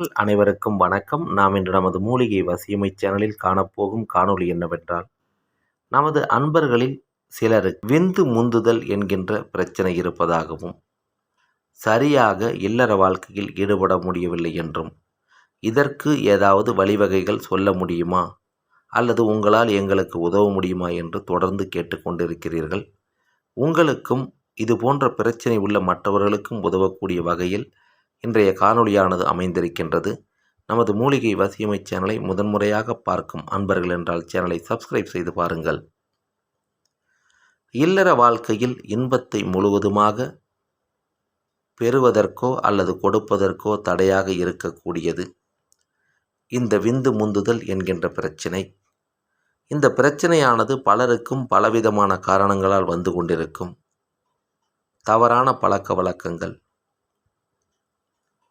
அனைவருக்கும் வணக்கம். நாம் இன்று நமது மூலிகை வசியமை சேனலில் காணப்போகும் காணொளி என்னவென்றால் நமது அன்பர்களில் சிலருக்கு விந்து முந்துதல் என்கின்ற பிரச்சனை இருப்பதாகவும் சரியாக இல்லற வாழ்க்கையில் ஈடுபட முடியவில்லை என்றும் இதற்கு ஏதாவது வழிவகைகள் சொல்ல முடியுமா? அல்லது உங்களால் எங்களுக்கு உதவ முடியுமா என்று தொடர்ந்து கேட்டுக்கொண்டிருக்கிறீர்கள். உங்களுக்கும் இது போன்ற பிரச்சனை உள்ள மற்றவர்களுக்கும் உதவக்கூடிய வகையில் இன்றைய காணொளியானது அமைந்திருக்கின்றது. நமது மூலிகை வசியமை சேனலை முதன்முறையாக பார்க்கும் அன்பர்கள் என்றால் சேனலை சப்ஸ்கிரைப் செய்து பாருங்கள். இல்லற வாழ்க்கையில் இன்பத்தை முழுவதுமாக பெறுவதற்கோ அல்லது கொடுப்பதற்கோ தடையாக இருக்கக்கூடியது. இந்த விந்து முந்துதல் என்கின்ற பிரச்சினை. இந்த பிரச்சனையானது பலருக்கும் பலவிதமான காரணங்களால் வந்து கொண்டிருக்கும். தவறான பழக்க வழக்கங்கள்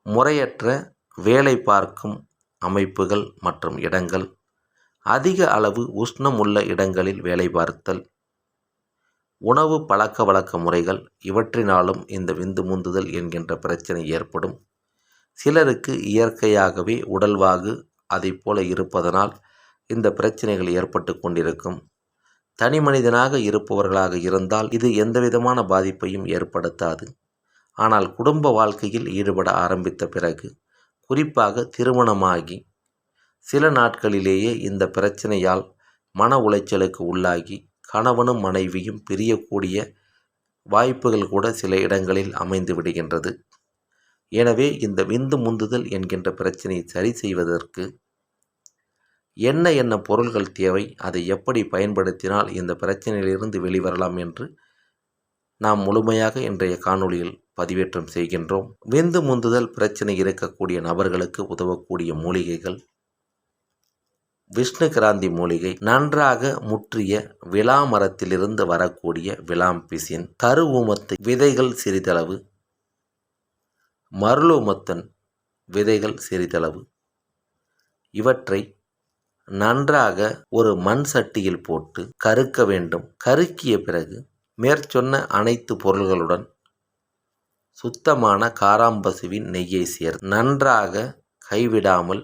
முறையற்ற வேலை பார்க்கும் அமைப்புகள் மற்றும் இடங்கள் அதிக அளவு உஷ்ணமுள்ள இடங்களில் வேலை பார்த்தல் உணவு பழக்க வழக்க முறைகள் இவற்றினாலும் இந்த விந்து முந்துதல் என்கின்ற பிரச்சனை ஏற்படும். சிலருக்கு இயற்கையாகவே உடல்வாகு அதை போல இருப்பதனால் இந்த பிரச்சனைகள் ஏற்பட்டு கொண்டிருக்கும். தனி மனிதனாக இருப்பவர்களாக இருந்தால் இது எந்தவிதமான பாதிப்பையும் ஏற்படுத்தாது. ஆனால் குடும்ப வாழ்க்கையில் ஈடுபட ஆரம்பித்த பிறகு குறிப்பாக திருமணமாகி சில நாட்களிலேயே இந்த பிரச்சனையால் மன உளைச்சலுக்கு உள்ளாகி கணவனும் மனைவியும் பிரியக்கூடிய வாய்ப்புகள் கூட சில இடங்களில் அமைந்து விடுகின்றது. எனவே இந்த விந்து முந்துதல் என்கின்ற பிரச்சனையை சரி செய்வதற்கு என்ன என்ன பொருள்கள் தேவை அதை எப்படி பயன்படுத்தினால் இந்த பிரச்சனையிலிருந்து வெளிவரலாம் என்று நாம் முழுமையாக இன்றைய காணொளியில் பதிவேற்றம் செய்கின்றோம். விந்து முந்துதல் பிரச்சனை இருக்கக்கூடிய நபர்களுக்கு உதவக்கூடிய மூலிகைகள். விஷ்ணு கிராந்தி மூலிகை நன்றாக முற்றிய விழா மரத்திலிருந்து வரக்கூடிய விளாம்பிசின் கரு ஊமத்து விதைகள் சிறிதளவு. மருளூமத்தன் விதைகள் சிறிதளவு. இவற்றை நன்றாக ஒரு மண் சட்டியில் போட்டு கருக்க வேண்டும். கருக்கிய பிறகு மேற்சொன்ன அனைத்து பொருள்களுடன் சுத்தமான காராம்பசுவின் நெய்யை சேர் நன்றாக கைவிடாமல்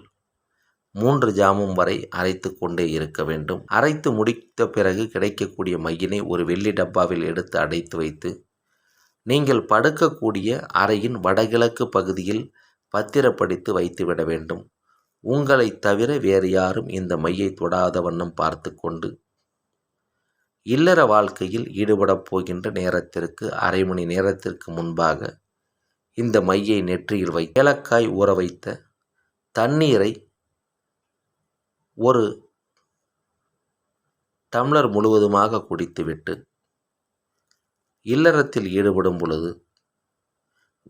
மூன்று ஜாமும் வரை அரைத்து கொண்டே இருக்க வேண்டும். அரைத்து முடித்த பிறகு கிடைக்கக்கூடிய மையினை ஒரு வெள்ளி டப்பாவில் எடுத்து அடைத்து வைத்து நீங்கள் படுக்கக்கூடிய அறையின் வடகிழக்கு பகுதியில் பத்திரப்படுத்தி வைத்துவிட வேண்டும். உங்களை தவிர வேறு யாரும் இந்த மையை தொடாத வண்ணம் பார்த்து கொண்டு இல்லற வாழ்க்கையில் ஈடுபடப் போகின்ற நேரத்திற்கு அரை மணி நேரத்திற்கு முன்பாக இந்த மையை நெற்றியில் வை. ஏலக்காய் ஊற வைத்த தண்ணீரை ஒரு டம்ளர் முழுவதுமாக குடித்துவிட்டு இல்லறத்தில் ஈடுபடும் பொழுது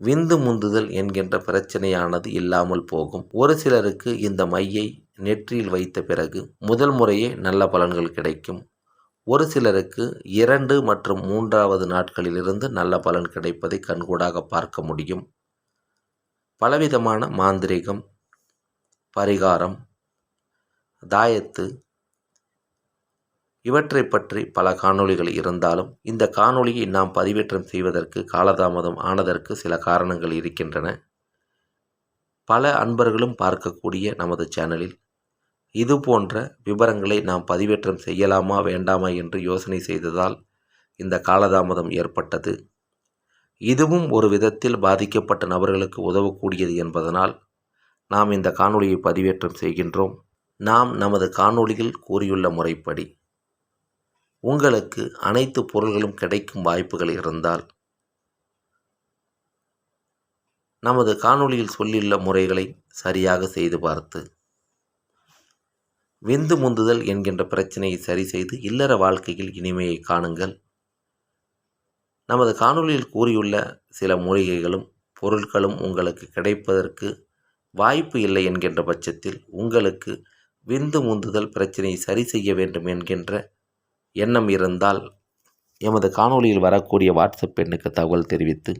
விந்து முந்துதல் என்கின்ற பிரச்சனையானது இல்லாமல் போகும். ஒரு சிலருக்கு இந்த மையை நெற்றியில் வைத்த பிறகு முதல் முறையே நல்ல பலன்கள் கிடைக்கும். ஒரு சிலருக்கு இரண்டு மற்றும் மூன்றாவது நாட்களிலிருந்து நல்ல பலன் கிடைப்பதை கண்கூடாக பார்க்க முடியும். பலவிதமான மாந்திரிகம் பரிகாரம் தாயத்து இவற்றை பற்றி பல காணொளிகள் இருந்தாலும் இந்த காணொளியை நாம் பதிவேற்றம் செய்வதற்கு காலதாமதம் ஆனதற்கு சில காரணங்கள் இருக்கின்றன. பல அன்பர்களும் பார்க்கக்கூடிய நமது சேனலில் இது போன்ற விவரங்களை நாம் பதிவேற்றம் செய்யலாமா வேண்டாமா என்று யோசனை செய்ததால் இந்த காலதாமதம் ஏற்பட்டது. இதுவும் ஒரு விதத்தில் பாதிக்கப்பட்ட நபர்களுக்கு உதவக்கூடியது என்பதனால் நாம் இந்த காணொளியை பதிவேற்றம் செய்கின்றோம். நாம் நமது காணொளியில் கூறியுள்ள முறைப்படி உங்களுக்கு அனைத்து பொருள்களும் கிடைக்கும் வாய்ப்புகள் இருந்தால் நமது காணொளியில் சொல்லியுள்ள முறைகளை சரியாக செய்து பார்த்து விந்து முந்துதல் என்கின்ற பிரச்சனையை சரி செய்து இல்லற வாழ்க்கையில் இனிமையை காணுங்கள். நமது காணொலியில் கூறியுள்ள சில மூலிகைகளும் பொருட்களும் உங்களுக்கு கிடைப்பதற்கு வாய்ப்பு இல்லை என்கின்ற பட்சத்தில் உங்களுக்கு விந்து முந்துதல் பிரச்சனையை சரி செய்ய வேண்டும் என்கின்ற எண்ணம் இருந்தால் எமது காணொலியில் வரக்கூடிய வாட்ஸ்அப் எண்ணுக்கு தகவல் தெரிவித்து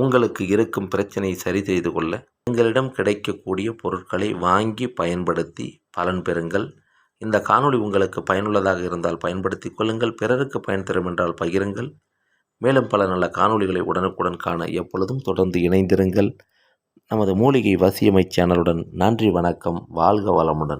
உங்களுக்கு இருக்கும் பிரச்சனையை சரி செய்து கொள்ள எங்களிடம் கிடைக்கக்கூடிய பொருட்களை வாங்கி பயன்படுத்தி பலன் பெறுங்கள். இந்த காணொளி உங்களுக்கு பயனுள்ளதாக இருந்தால் பயன்படுத்தி கொள்ளுங்கள். பிறருக்கு பயன் தரும் என்றால் பகிருங்கள். மேலும் பல நல்ல காணொளிகளை உடனுக்குடன் காண எப்பொழுதும் தொடர்ந்து இணைந்திருங்கள். நமது மூலிகை வசியமை சேனலுடன் நன்றி வணக்கம். வாழ்க வளமுடன்.